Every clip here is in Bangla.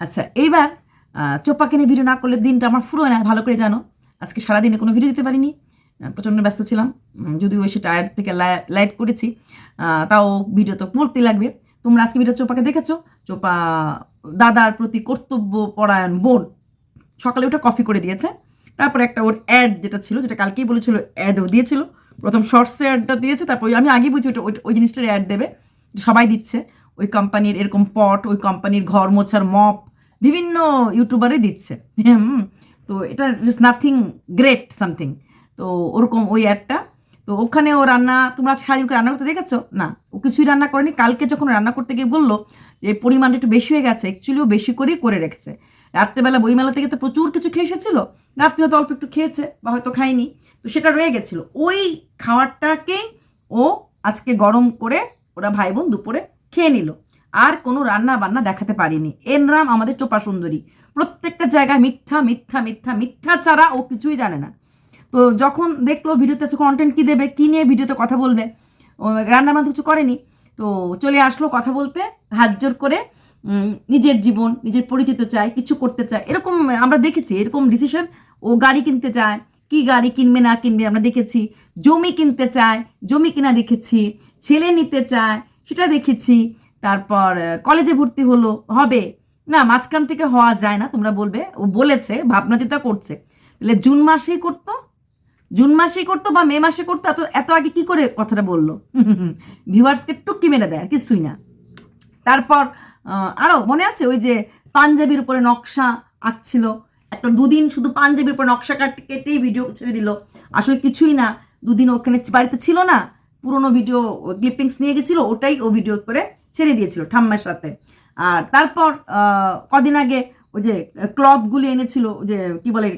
আচ্ছা এইবার চোপাকে নিয়ে ভিডিও না করলে দিনটা আমার ফুরোয় না, ভালো করে জানো। আজকে সারাদিনে কোনো ভিডিও দিতে পারিনি। প্রচণ্ড ব্যস্ত ছিলাম। যদিও এসে টায়ার থেকে লাইভ করেছি। তাও ভিডিও তো করতেই লাগবে। তোমরা আজকে ভিডিও চোপাকে দেখেছ? চোপা দাদার প্রতি কর্তব্য পরায়ণ বোন। সকালে উঠে কফি করে দিয়েছে। তারপরে একটা ওর অ্যাড যেটা ছিল, যেটা কালকেই বলেছিল অ্যাডও দিয়েছিল। প্রথম শর্টসে অ্যাডটা দিয়েছে, তারপর আমি আগেই বুঝি ওটা, ওই জিনিসটার অ্যাড দেবে। সবাই দিচ্ছে। ওই কোম্পানির এরকম পট ওই কোম্পানির ঘর মোছার মপ বিভিন্ন ইউটিউবারে দিচ্ছে। হুম তো এটা ইজ নাথিং গ্রেট সামথিং তো ওরকম ওই অ্যাডটা তো ওখানে ও রান্না, তোমরা সারাদিন রান্না করতে দেখেছ? না। ও কিছুই রান্না করেনি। কালকে যখন রান্না করতে গিয়ে বলল যে পরিমাণটা একটু বেশি হয়ে গেছে অ্যাকচুয়ালি ও বেশি করেই করে রেখেছে। রাত্রেবেলা বইমেলা থেকে তো প্রচুর কিছু খেয়ে এসেছিল। রাত্রে হয়তো অল্প একটু খেয়েছে বা হয়তো খায়নি। তো সেটা রয়ে গেছিল। ওই খাওয়ারটাকেই ও আজকে গরম করে ওরা ভাই বোন দুপুরে খেয়ে নিল। আর কোনো রান্না বান্না দেখাতে পারিনি। এর নাম আমাদের চোপা সুন্দরী। প্রত্যেকটা জায়গায় মিথ্যা মিথ্যা মিথ্যা মিথ্যা ছাড়া ও কিছুই জানে না। তো যখন দেখল ভিডিওতে কন্টেন্ট কী দেবে, কী নিয়ে ভিডিওতে কথা বলবে রান্না বান্না কিছু করেনি। তো চলে আসলো কথা বলতে, হাত জোর করে নিজের জীবন, নিজের পরিচিত চায় কিছু করতে চায় এরকম আমরা দেখেছি, এরকম ডিসিশন ও গাড়ি কিনতে চায়, কি গাড়ি কিনবে, না কিনবে আমরা দেখেছি। জমি কিনতে চায়, জমি কিনা দেখেছি, ছেলে নিতে চায়, সেটা দেখেছি। তারপর কলেজে ভর্তি হলো, হবে। না, মাঝখান থেকে হওয়া যায় না, তোমরা বলবে। ও বলেছে ভাবনা চিন্তা করছে। তাহলে জুন মাসেই করতো? জুন মাসেই করতো বা মে মাসে করতো? এত এত আগে কি করে কথাটা বলল? ভিউয়ার্সকে টুকি মেরে দেয়, আর কিছুই না। তারপর আরও মনে আছে ওই যে পাঞ্জাবির উপরে নকশা আঁকছিল? একটা দুদিন শুধু পাঞ্জাবির উপরে নকশা কাট কেটেই ভিডিও ছেড়ে দিল। আসলে কিছুই না। দুদিন ওখানে বাড়িতে ছিল না। পুরোনো ভিডিও ক্লিপিংস নিয়ে গেছিল, ওটাই ও ভিডিও করে ছেড়ে দিয়েছিল ঠাম্মার সাথে। আর তারপর কদিন আগে ওই যে ক্লথগুলি এনেছিল যে কি বলে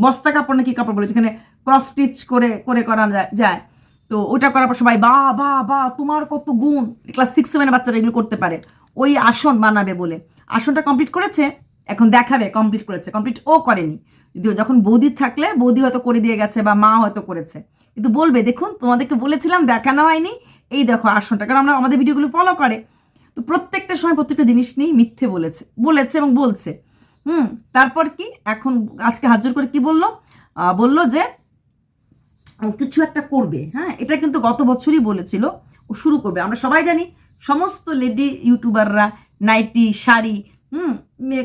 বস্তা কাপড় না কি কাপড় বলে, যেখানে ক্রস স্টিচ করে করে করা যায়- যায়। তো ওটা করার পর সবাই, বা বা বা, তোমার কত গুণ! ক্লাস সিক্স সেভেনের বাচ্চারা এগুলো করতে পারে। ওই আসন বানাবে বলে। আসনটা কমপ্লিট করেছে, এখন দেখাবে কমপ্লিট করেছে। কমপ্লিট ও করেনি। যদিও যখন বৌদি থাকলে, বৌদি হয়তো করে দিয়ে গেছে বা মা হয়তো করেছে। কিন্তু বলবে, দেখুন, তোমাদেরকে বলেছিলাম, দেখানো হয়নি। এই দেখো আসনটা। কারণ আমরা, আমাদের ভিডিওগুলো ফলো করে। তো প্রত্যেকটা সময় প্রত্যেকটা জিনিস নিয়েই মিথ্যে বলেছে বলেছে এবং বলছে। হুম, তারপর কি? এখন আজকে হাত করে কি বলল? বলল যে কিছু একটা করবে হ্যাঁ? এটা কিন্তু গত বছরই বলেছিল, ও শুরু করবে। আমরা সবাই জানি, সমস্ত লেডি ইউটিউবাররা নাইটি, শাড়ি, হুম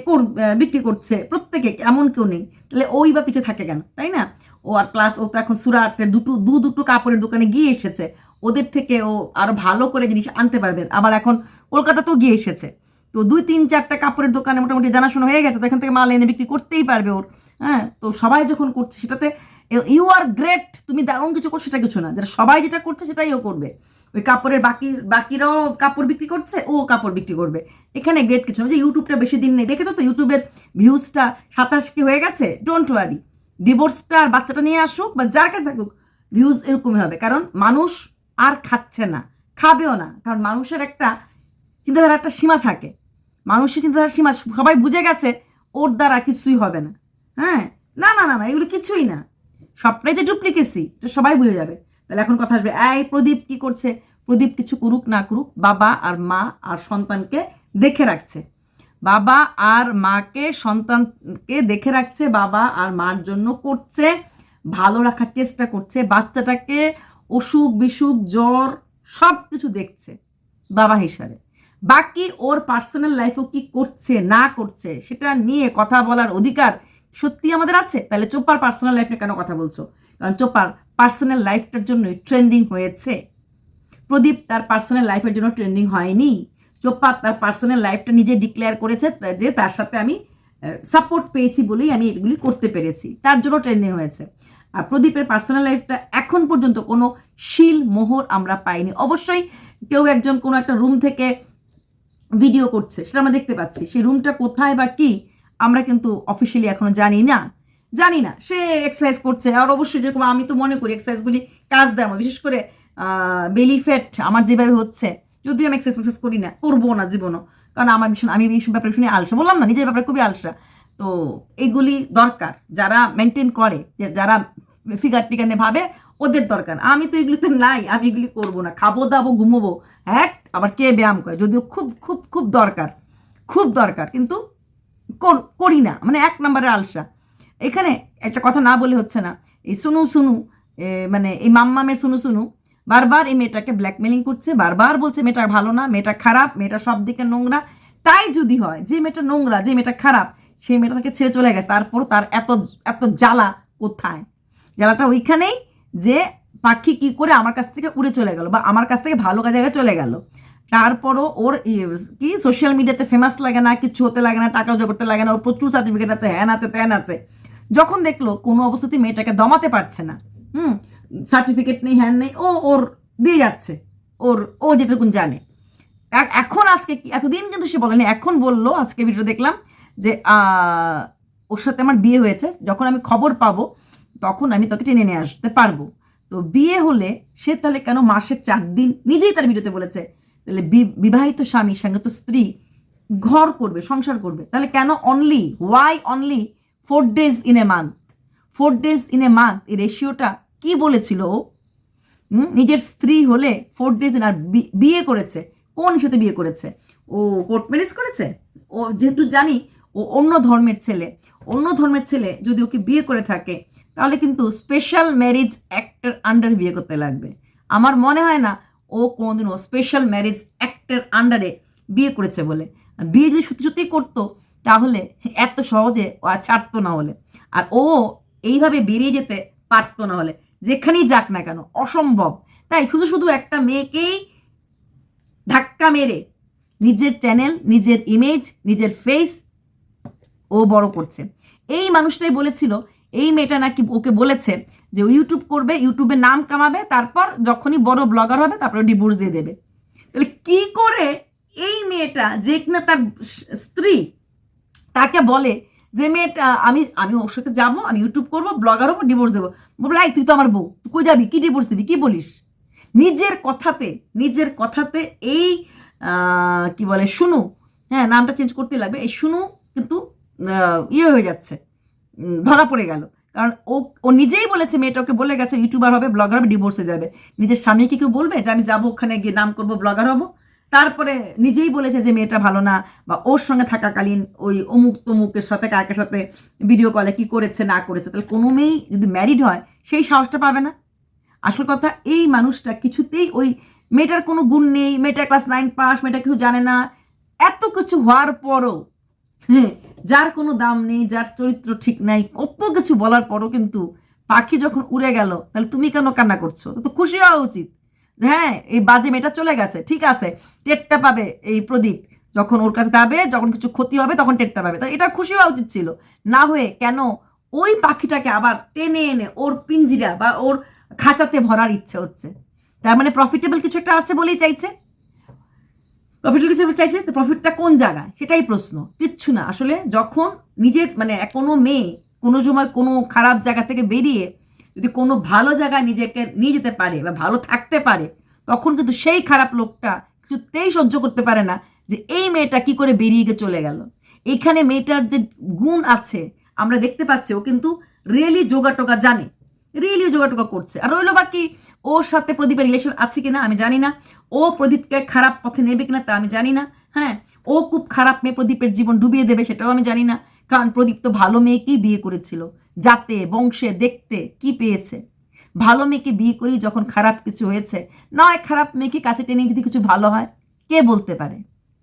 কর- বিক্রি করছে, প্রত্যেকে, এমন কেউ নেই। তাহলে ওই বা পিছিয়ে থাকে কেন? তাই না? ও আর প্লাস ও তো এখন সুরাটে দুটো, দু দুটো কাপড়ের দোকানে গিয়ে এসেছে। ওদের থেকে ও আরও ভালো করে জিনিস আনতে পারবে। আবার এখন কলকাতাতেও গিয়ে এসেছে। তো দুই, তিন, চারটা কাপড়ের দোকানে মোটামুটি জানাশোনা হয়ে গেছে, তো এখান থেকে মাল এনে বিক্রি করতেই পারবে ওর। হ্যাঁ তো সবাই যখন করছে সেটাতে ইউ আর গ্রেট তুমি দারুণ কিছু করছ, সেটা কিছু না। যেটা সবাই যেটা করছে সেটাই ও করবে। ওই কাপড়ের বাকি, বাকিরাও কাপড় বিক্রি করছে, ও কাপড় বিক্রি করবে। এখানে গ্রেট কিছু যে ইউটিউবটা বেশি দিন নেই। দেখেছ তো ইউটিউবের ভিউজটা সাতাশ কি হয়ে গেছে? ডোন্ট ওয়ারি ডিভোর্সটা আর বাচ্চাটা নিয়ে আসুক বা যার কাছে থাকুক ভিউজ এরকমই হবে। কারণ মানুষ আর খাচ্ছে না। খাবেও না। কারণ মানুষের একটা চিন্তাধারা একটা সীমা থাকে। মানুষের চিন্তাধারার সীমা, সবাই বুঝে গেছে ওর দ্বারা কিছুই হবে না। হ্যাঁ? না না না না, এগুলো কিছুই না। সবটাই যে ডুপ্লিকেসি এটা সবাই বুঝে যাবে। তাহলে এখন কথা আসবে, এই প্রদীপ কি করছে? প্রদীপ কিছু করুক না করুক, বাবা আর মা আর সন্তানকে দেখে রাখছে। বাবা আর মাকে, সন্তানকে দেখে রাখছে, বাবা আর মার জন্য করছে, ভালো রাখার চেষ্টা করছে, বাচ্চাটাকে অসুখ বিসুখ জ্বর সব কিছু দেখছে, বাবা হিসাবে। বাকি ওর পার্সোনাল লাইফও কি করছে, না করছে, সেটা নিয়ে কথা বলার অধিকার সত্যি আমাদের আছে? তাহলে চোপার পার্সোনাল লাইফ নিয়ে কেন কথা বলছো? কারণ চোপার পার্সোনাল লাইফটার জন্যই ট্রেন্ডিং হয়েছে। প্রদীপ তার পার্সোনাল লাইফের জন্য ট্রেন্ডিং হয়নি। চোপা তার পার্সোনাল লাইফটা নিজে ডিক্লেয়ার করেছে যে তার সাথে আমি সাপোর্ট পেয়েছি বলেই আমি এগুলি করতে পেরেছি। তার জন্য ট্রেন্ডিং হয়েছে। আর প্রদীপের পার্সোনাল লাইফটা এখন পর্যন্ত কোনো শিল মোহর আমরা পাইনি। অবশ্যই কেউ একজন কোনো একটা রুম থেকে ভিডিও করছে, সেটা আমরা দেখতে পাচ্ছি। সেই রুমটা কোথায় বা কি, আমরা কিন্তু অফিসিয়ালি এখনও জানি না। জানি না, সে এক্সারসাইজ করছে। আর অবশ্যই যেরকম আমি তো মনে করি এক্সারসাইজগুলি কাজ দেয় আমার। বিশেষ করে বেলি ফ্যাট আমার যেভাবে হচ্ছে, যদিও আমি এক্সারসাইজ ফেক্সাইজ করি না করব না জীবনও। কারণ আমার ভীষণ, আমি এইসব ব্যাপারে শুনে আলসা। বললাম না, নিজের ব্যাপারে খুবই আলসা। তো এগুলি দরকার, যারা মেনটেন করে যারা ফিগার নিয়ে ভাবে ওদের দরকার। আমি তো এগুলিতে নাই আমি এগুলি করব না। খাব দাবো ঘুমোবো হ্যাঁ আবার কে ব্যায়াম করে? যদিও খুব খুব খুব দরকার খুব দরকার কিন্তু কর- না। মানে এক নম্বরের আলসা। এখানে একটা কথা না বলে হচ্ছে না। এই সুনু এ, মানে এই মাম্মামের সুনু সুনু বারবার এই মেয়েটাকে ব্ল্যাকমেলিং করছে বারবার বলছে মেয়েটা ভালো না মেয়েটা খারাপ মেয়েটা সব দিকে নোংরা। তাই যদি হয় যে মেয়েটা নোংরা যে মেয়েটা খারাপ সেই মেয়েটা তাকে ছেড়ে চলে গেছে। তারপর তার এত এত জ্বালা কোথায়? জ্বালাটা ওইখানেই যে পাখি কি করে আমার কাছ থেকে উড়ে চলে গেল বা আমার কাছ থেকে ভালো জায়গায় চলে গেল। তারপরও ওর কি সোশ্যাল মিডিয়াতে ফেমাস লাগে না, কিছু হতে লাগে না, টাকা রোজগার করতে লাগে না, ওর প্রচুর সার্টিফিকেট আছে, হ্যান আছে, ত্যান আছে। যখন দেখল কোনো অবস্থাতে মেয়েটাকে দমাতে পারছে না, হুম সার্টিফিকেট নেই, হ্যান নেই, ও ওর দিয়ে যাচ্ছে, ওর, ও যেটুকুন জানে। এখন আজকে কি, এতদিন কিন্তু সে বলেনি, এখন বলল, আজকে ভিডিও দেখলাম যে ওর সাথে আমার বিয়ে হয়েছে, যখন আমি খবর পাবো তখন আমি তোকে টেনে নিয়ে আসতে পারব। তো বিয়ে হলে সে তাহলে কেন মাসে চার দিন নিজেই তার ভিডিওতে বলেছে? তাহলে বিবাহিত স্বামীর সঙ্গে তো স্ত্রী ঘর করবে, সংসার করবে। তাহলে কেন only why only four days in a month four days in a month এই রেশিওটা কি বলেছিল নিজের স্ত্রী হলে ফোর ডেজ ইন আর বিয়ে করেছে, কোন সাথে বিয়ে করেছে? ও কোর্ট ম্যারেজ করেছে? ও যেহেতু জানি, ও অন্য ধর্মের ছেলে। অন্য ধর্মের ছেলে যদি ওকে বিয়ে করে থাকে তাহলে কিন্তু স্পেশাল ম্যারেজ অ্যাক্টের আন্ডার বিয়ে করতে লাগবে। আমার মনে হয় না ও কোনোদিনও স্পেশাল ম্যারেজ অ্যাক্টের আন্ডারে বিয়ে করেছে বলে। বিয়ে যদি সত্যি সত্যি করতো, তাহলে এত সহজে ও আর ছাড়তো না হলে আর ও এইভাবে বেরিয়ে যেতে পারতো না হলে যেখানেই যাক না কেন, অসম্ভব। তাই শুধু শুধু একটা মেয়েকেই ধাক্কা মেরে নিজের চ্যানেল নিজের ইমেজ নিজের ফেস ও বড় করছে। এই মানুষটাই বলেছিল এই মেয়েটা নাকি ওকে বলেছে যে ইউটিউব করবে ইউটিউবে নাম কামাবে, তারপর যখনই বড় ব্লগার হবে, তারপরে ডিভোর্স দিয়ে দেবে। তাহলে কি করে এই মেয়েটা, যে কিনা তার স্ত্রী, তাকে বলে যে মেয়েটা, আমি আমি ওর সাথে যাব, আমি ইউটিউব করব ব্লগার হব ডিভোর্স দেবো। বলে এই তুই তো আমার বউ, তুই যাবি? কি ডিভোর্স দিবি? কি বলিস? নিজের কথাতে নিজের কথাতে এই কি বলে, শুনু হ্যাঁ নামটা চেঞ্জ করতে লাগবে, এই শুনু কিন্তু ইয়ে হয়ে যাচ্ছে। ধরা পড়ে গেল। কারণ ও ও নিজেই বলেছে মেয়েটা ওকে বলে গেছে, ইউটিউবার হবে, ব্লগার হবে, ডিভোর্সে যাবে। নিজের স্বামীকে কেউ বলবে যে, আমি যাব ওখানে গিয়ে নাম করব, ব্লগার হব তারপরে নিজেই বলেছে যে, মেয়েটা ভালো না বা ওর সঙ্গে থাকাকালীন ওই অমুক তমুকের সাথে কার সাথে ভিডিও কলে কি করেছে, না করেছে। তাহলে কোনো মেয়েই যদি ম্যারিড হয়, সেই সাহসটা পাবে না। আসল কথা, এই মানুষটা কিছুতেই ওই মেয়েটার কোনো গুণ নেই, মেয়েটার ক্লাস নাইন পাস মেয়েটা কিছু জানে না। এত কিছু হওয়ার পরও হ্যাঁ যার কোনো দাম নেই, যার চরিত্র ঠিক নাই, কত কিছু বলার পরও কিন্তু পাখি যখন উড়ে গেল, তাহলে তুমি কেন কান্না করছ? তো খুশি হওয়া উচিত হ্যাঁ এই বাজে মেয়েটা চলে গেছে, ঠিক আছে, টেটটা পাবে এই প্রদীপ। যখন ওর কাছে যাবে, যখন কিছু ক্ষতি হবে, তখন টেটটা পাবে। তাই এটা খুশি হওয়া উচিত ছিল। না হয়ে কেন ওই পাখিটাকে আবার টেনে এনে ওর পিঞ্জিরা বা ওর খাঁচাতে ভরার ইচ্ছে হচ্ছে? তার মানে প্রফিটেবল কিছু একটা আছে বলেই চাইছে? প্রফিটেবল কিছু চাইছে? তো প্রফিটটা কোন জায়গায়? সেটাই প্রশ্ন। কিচ্ছু না। আসলে যখন নিজের মানে কোনো মেয়ে কোনো সময় কোনো খারাপ জায়গা থেকে বেরিয়ে যদি কোনো ভালো জায়গায় নিজেকে নিয়ে যেতে পারে বা ভালো থাকতে পারে, তখন কিন্তু সেই খারাপ লোকটা কিছুতেই সহ্য করতে পারে না যে এই মেয়েটা কি করে বেরিয়ে গিয়ে চলে গেল। এখানে মেয়েটার যে গুণ আছে, আমরা দেখতে পাচ্ছি, ও কিন্তু রিয়েলি যোগা টোকা জানে। রিয়েলি যোগা টোকা করছে। আর রইল বাকি ওর সাথে প্রদীপের রিলেশন আছে কিনা আমি জানি না। ও প্রদীপকে খারাপ পথে নেবে কিনা তা আমি জানি না। হ্যাঁ ও খুব খারাপ মেয়ে প্রদীপের জীবন ডুবিয়ে দেবে সেটাও আমি জানি না। কারণ প্রদীপ তো ভালো মেয়েকেই বিয়ে করেছিল। যাতে, বংশে, দেখতে কি পেয়েছে? ভালো মেয়েকে বিয়ে করি যখন খারাপ কিছু হয়েছে, নয় খারাপ মেয়েকে কাছে টেনে যদি কিছু ভালো হয়, কে বলতে পারে?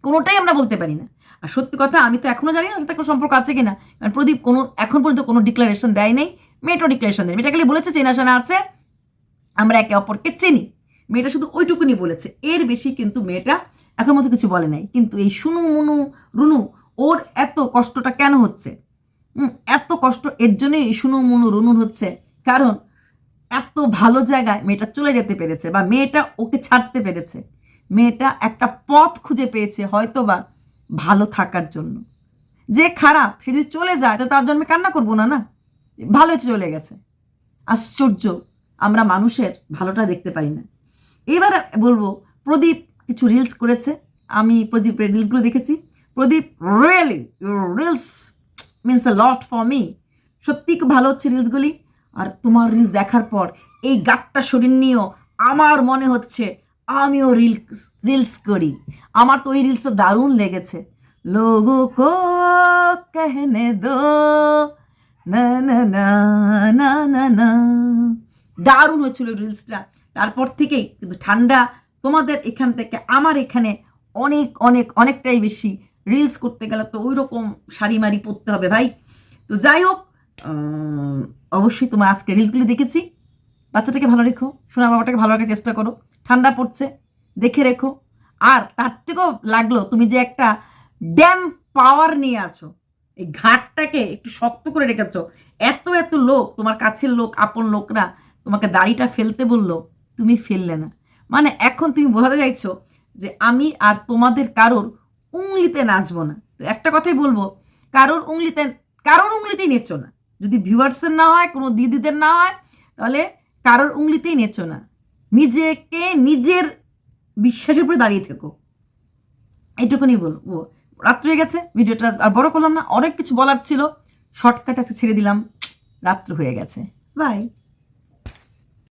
কোনোটাই আমরা বলতে পারি না। আর সত্যি কথা, আমি তো এখনও জানি না সাথে কোনো সম্পর্ক আছে কিনা। কারণ প্রদীপ কোনো, এখন পর্যন্ত কোনো ডিক্লারেশন দেয় নাই, মেয়েটাও ডিক্লারেশন দেয় মেয়েটা খালি বলেছে চেনা জানা আছে আমরা একে অপরকে চিনি। মেয়েটা শুধু ওইটুকুনি বলেছে। এর বেশি কিন্তু মেয়েটা এখন মতো কিছু বলে নাই। কিন্তু এই শুনু মুনু রুনু, ওর এত কষ্টটা কেন হচ্ছে? এত কষ্ট এর জন্যই এই শুনু মুনু রুনুর হচ্ছে। কারণ এত ভালো জায়গায় মেয়েটা চলে যেতে পেরেছে বা মেয়েটা ওকে ছাড়তে পেরেছে। মেয়েটা একটা পথ খুঁজে পেয়েছে হয়তো বা ভালো থাকার জন্য। যে খারাপ, সে যদি চলে যায় তো তার জন্মে কান্না করব না না? ভালো চলে গেছে। আশ্চর্য। আমরা মানুষের ভালোটা দেখতে পারি না। এবার বলব, প্রদীপ কিছু রিলস করেছে। আমি প্রদীপের রিলসগুলো দেখেছি। Pradip really your reels means a lot for me সত্যি খুব ভালো হচ্ছে রিলসগুলি আর তোমার রিলস দেখার পর এই গাটটা শরীর নিয়েও আমার মনে হচ্ছে আমিও রিলস রিলস করি। আমার তো ওই রিলসটা দারুণ লেগেছে। লোগো কো কেহনে দো, না না না না না না। দারুণ হয়েছিল রিলসটা তারপর থেকেই কিন্তু ঠান্ডা, তোমাদের এখান থেকে আমার এখানে অনেক অনেক, অনেকটাই বেশি রিলস করতে গেলে তো ওই রকম শাড়ি মারি পরতে হবে ভাই। তো যাই হোক অবশ্যই তোমার আজকে রিলসগুলি দেখেছি। বাচ্চাটাকে ভালো রেখো, সোনা বাবাটাকে ভালো রাখার চেষ্টা করো। ঠান্ডা পড়ছে, দেখে রেখো। আর তার থেকেও লাগল, তুমি যে একটা ড্যাম পাওয়ার নিয়ে আছো, এই ঘাটটাকে একটু শক্ত করে রেখেছো, এত এত লোক, তোমার কাছের লোক, আপন লোকরা তোমাকে দাড়িটা ফেলতে বলল, তুমি ফেললে না। মানে এখন তুমি বোঝাতে চাইছো যে আমি আর তোমাদের কারোর উংলিতে নাচবো না। তো একটা কথাই বলব, কারোর উংলিতে, কারোর উংলিতেই নেচো না। যদি ভিউয়ার্সের না হয়, কোনো দিদিদের না হয়, তাহলে কারোর উংলিতেই নেচো না। নিজেকে নিজের বিশ্বাসের উপরে দাঁড়িয়ে থেকো। এইটুকুনি বলব। রাত্র হয়ে গেছে, ভিডিওটা আর বড় করলাম না, অনেক কিছু বলার ছিল। শর্টকাট আছে ছেড়ে দিলাম, রাত্র হয়ে গেছে। বাই।